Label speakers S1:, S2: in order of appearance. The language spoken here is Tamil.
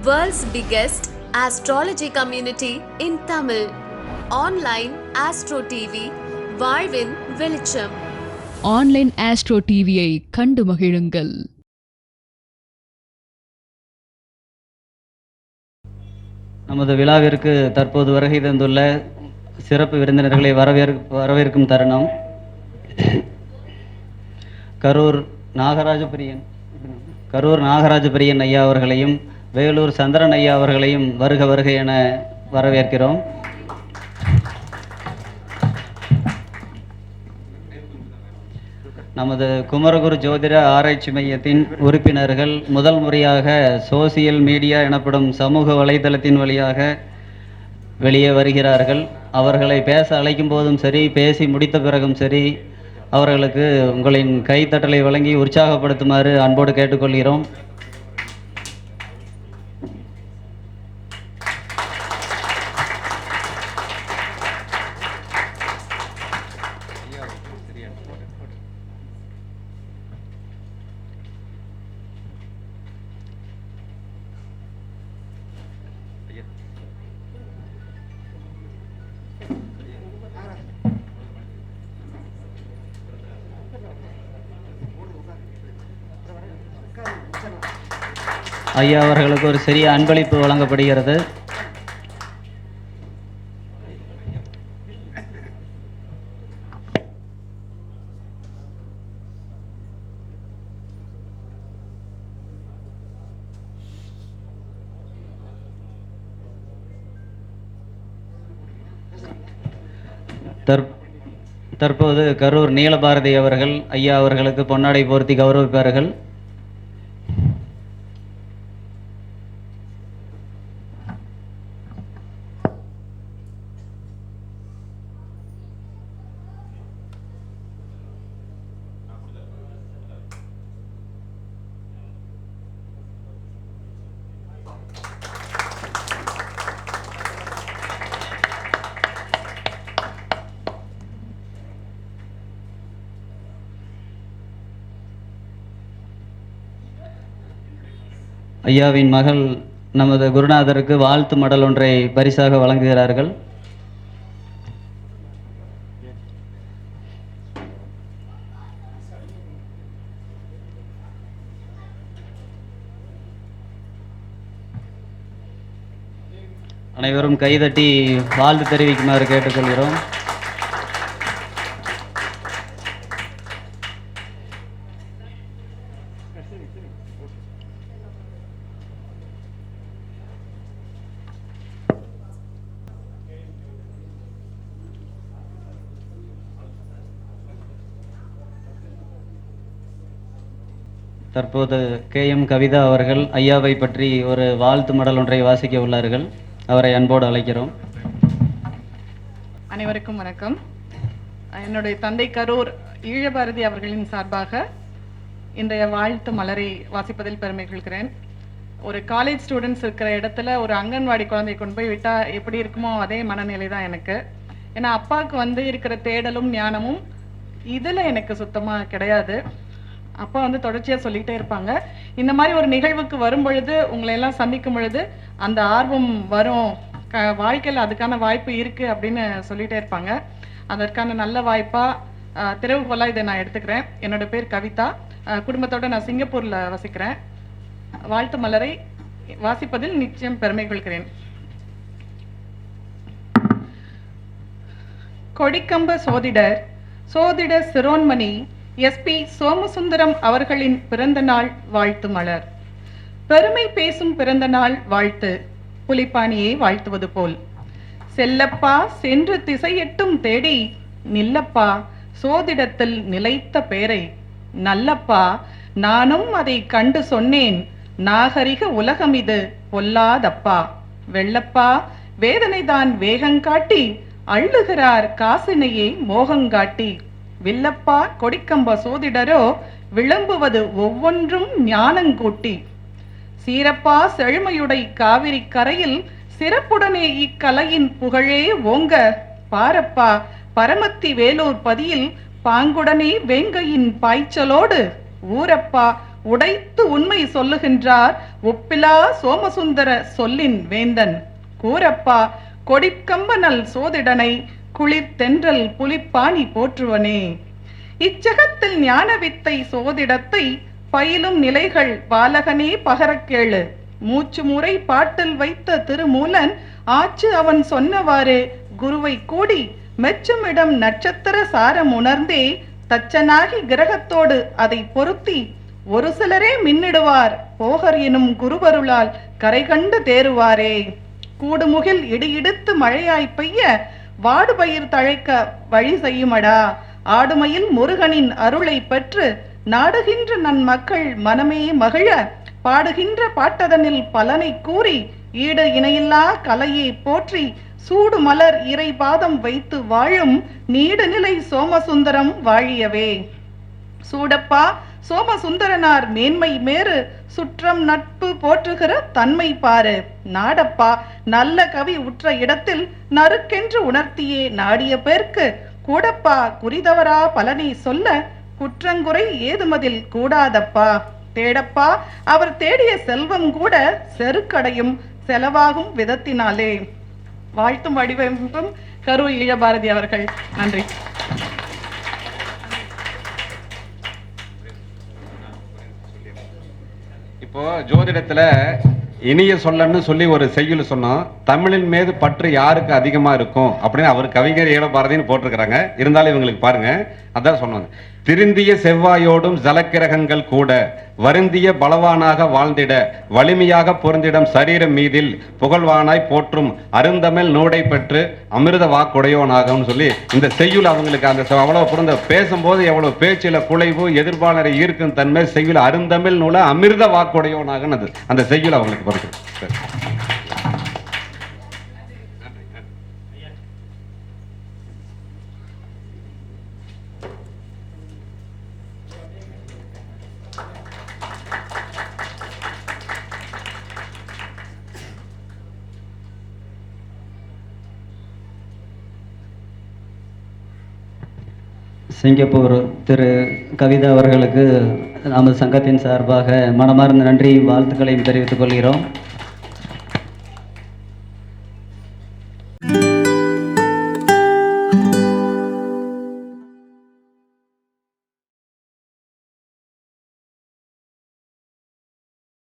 S1: World's biggest astrology community in Tamil. Online Astro TV, வாழ்வின் வெளிச்சம்
S2: ஆன்லைன் ஆஸ்ட்ரோ டிவியை கண்டு மகிழுங்கள்.
S3: நமது விழாவிற்கு தற்போது வருகை தந்துள்ள சிறப்பு விருந்தினர்களை வரவேற் வரவேற்கும் தருணம் கரூர் நாகராஜபிரியன். கரூர் நாகராஜபிரியன் ஐயா அவர்களையும் வேலூர் சந்திரன் ஐயா அவர்களையும் வருக வருக என வரவேற்கிறோம். நமது குமரகுரு ஜோதிட ஆராய்ச்சி மையத்தின் உறுப்பினர்கள் முதல் முறையாக சோசியல் மீடியா எனப்படும் சமூக வலைதளத்தின் வழியாக வெளியே வருகிறார்கள். அவர்களை பேச அழைக்கும் போதும் சரி பேசி முடித்த பிறகும் சரி அவர்களுக்கு உங்களின் கைத்தட்டலை வழங்கி உற்சாகப்படுத்துமாறு அன்போடு கேட்டுக்கொள்கிறோம். ஐயா அவர்களுக்கு ஒரு சிறிய அன்பளிப்பு வழங்கப்படுகிறது. தற்போது கரூர் நீலபாரதி அவர்கள் ஐயா அவர்களுக்கு பொன்னாடை போர்த்தி கௌரவிப்பார்கள். ஐயாவின் மகள் நமது குருநாதருக்கு வாழ்த்து மடல் ஒன்றை பரிசாக வழங்குகிறார்கள். அனைவரும் கைதட்டி வாழ்த்து தெரிவிக்குமாறு கேட்டுக்கொள்கிறோம். தற்போது கே எம் கவிதா அவர்கள் ஐயாவை பற்றி ஒரு வாழ்த்து மடல் ஒன்றை வாசிக்க உள்ளார்கள். அவரை அன்போடு அழைக்கிறோம்.
S4: அனைவருக்கும் வணக்கம். என்னுடைய தந்தை கரூர் ஈழபாரதி அவர்களின் சார்பாக இன்றைய வாழ்த்து மலரை வாசிப்பதில் பெருமை கொள்கிறேன். ஒரு காலேஜ் ஸ்டூடெண்ட்ஸ் இருக்கிற இடத்துல ஒரு அங்கன்வாடி குழந்தை கொண்டு போய் விட்டா எப்படி இருக்குமோ அதே மனநிலை தான் எனக்கு. ஏன்னா அப்பாவுக்கு வந்து இருக்கிற தேடலும் ஞானமும் இதுல எனக்கு சுத்தமா கிடையாது. அப்பா வந்து தொடர்ச்சியா சொல்லிக்கிட்டே இருப்பாங்க. இந்த மாதிரி ஒரு நிகழ்வுக்கு வரும் பொழுது உங்களை எல்லாம் சந்திக்கும் பொழுது அந்த ஆர்வம் வரும். க வாழ்க்கையில் அதுக்கான வாய்ப்பு இருக்கு அப்படின்னு சொல்லிகிட்டே இருப்பாங்க. அதற்கான நல்ல வாய்ப்பா திறவுகோலாக இதை நான் எடுத்துக்கிறேன். என்னோட பேர் கவிதா. அஹ், குடும்பத்தோட நான் சிங்கப்பூர்ல வசிக்கிறேன். வாழ்த்து மலரை வாசிப்பதில் நிச்சயம் பெருமை கொள்கிறேன். கொடிக்கம்ப சோதிடர் சோதிட சிரோன்மணி எஸ்பி சோமசுந்தரம் அவர்களின் பிறந்த நாள் வாழ்த்து மலர். பெருமை பேசும் பிறந்த நாள் வாழ்த்து புலிப்பாணியை வாழ்த்துவது போல். செல்லப்பா சென்று திசையெட்டும் தேடி நில்லப்பா சோதிடத்தில் நிலைத்த பேரை. நல்லப்பா நானும் அதை கண்டு சொன்னேன் நாகரிக உலகம் இது பொல்லாதப்பா. வெள்ளப்பா வேதனைதான் வேகங்காட்டி அள்ளுகிறார் காசினையே மோகங்காட்டி. வில்லப்பா கொடிக்கம்ப சோதிடரோ விளம்புவது ஒவ்வொன்றும் ஞானங்கூட்டி. சீரப்பா செழுமையுடை காவிரி கரையில் சிறப்புடனே இக்கலையின் புகழே ஓங்க பாரப்பா பரமத்தி வேலூர் பதியில் பாங்குடனே வேங்கையின் பாய்ச்சலோடு ஊரப்பா உடைத்து உண்மை சொல்லுகின்றார் ஒப்பிலா சோமசுந்தர சொல்லின் வேந்தன். கூரப்பா கொடிக்கம்பனல் சோதிடனை குளிர் தென்றல் புலிப்பாணி போற்றுவனே. இச்சகத்தில் ஞான வித்தை சோதிடத்தை பயிலும் நிலைகள் பாலகனே பகரக்கேளு மூச்சு முறை பாட்டில் வைத்த திருமூலன் ஆச்சு அவன் சொன்னவாறு. குருவை கூடி மெச்சுமிடம் நட்சத்திர சாரம் உணர்ந்தே தச்சனாகி கிரகத்தோடு அதை பொருத்தி ஒரு சிலரே மின்னிடுவார். போகர் எனும் குருவருளால் கரை கண்டு தேறுவாரே. கூடுமுகில் இடியிடுத்து மழையாய் பெய்ய வாடு பயிர் தழைக்க வழி செய்யுமடா. ஆடுமையில் முருகனின் அருளை பெற்று நாடுகின்ற நன் மக்கள் மனமே மகிழ பாடுகின்ற பாட்டதனில் பலனை கூறி ஈடு இணையில்லா கலையை போற்றி சூடு மலர் இறை பாதம் வைத்து வாழும் நீடுநிலை சோமசுந்தரம் வாழியவே. சூடப்பா சோமசுந்தரனார் மேன்மை மேறு சுற்றம் நட்பு போற்றுகிற தன்மை பாரு. நாடப்பா நல்ல கவி உற்ற இடத்தில் நறுக்கென்று உணர்த்தியே நாடிய பேர்க்கு கூடப்பா குறிதவரா பலனை சொல்ல குற்றங்குறை ஏதுமதில் கூடாதப்பா. தேடப்பா அவர் தேடிய செல்வம் கூட செருக்கடையும் செலவாகும் விதத்தினாலே. வாழ்த்தும் வடிவமைப்பும் கரு ஈழபாரதி அவர்கள். நன்றி.
S5: இப்போ ஜோதிடத்துல இனிய சொல்லன்னு சொல்லி ஒரு செய்யுள் சொன்னோம். தமிழின் மீது பற்று யாருக்கு அதிகமா இருக்கும்? அப்படின்னு அவர் கவிஞர் ஈழபாரதின்னு போட்டிருக்கிறாங்க. இருந்தாலும் இவங்களுக்கு பாருங்க. அதான் சொன்னாங்க திருந்திய செவ்வாயோடும் ஜலக்கிரகங்கள் கூட வருந்திய பலவானாக வாழ்ந்திட வலிமையாக பொருந்திடம் சரீரம் மீதில் புகழ்வானாய் போற்றும் அருந்தமிழ் நூடை பெற்று அமிர்த வாக்குடையோனாகும்னு சொல்லி இந்த செய்யுள் அவங்களுக்கு அந்த அவ்வளோ அவ்வளவு பொருந்த பேசும்போது எவ்வளவு பேச்சில குலைவு எதிர்ப்பாளரை ஈர்க்கும் தன்மை செய்யுள் அருந்தமிழ் நூல அமிர்த வாக்குடையோனாகன்னு அது. அந்த செய்யுள் அவங்களுக்கு பொறுத்து
S3: சிங்கப்பூர் திரு கவிதா அவர்களுக்கு நமது சங்கத்தின் சார்பாக மனமார்ந்த நன்றி வாழ்த்துக்களையும் தெரிவித்துக் கொள்கிறோம்.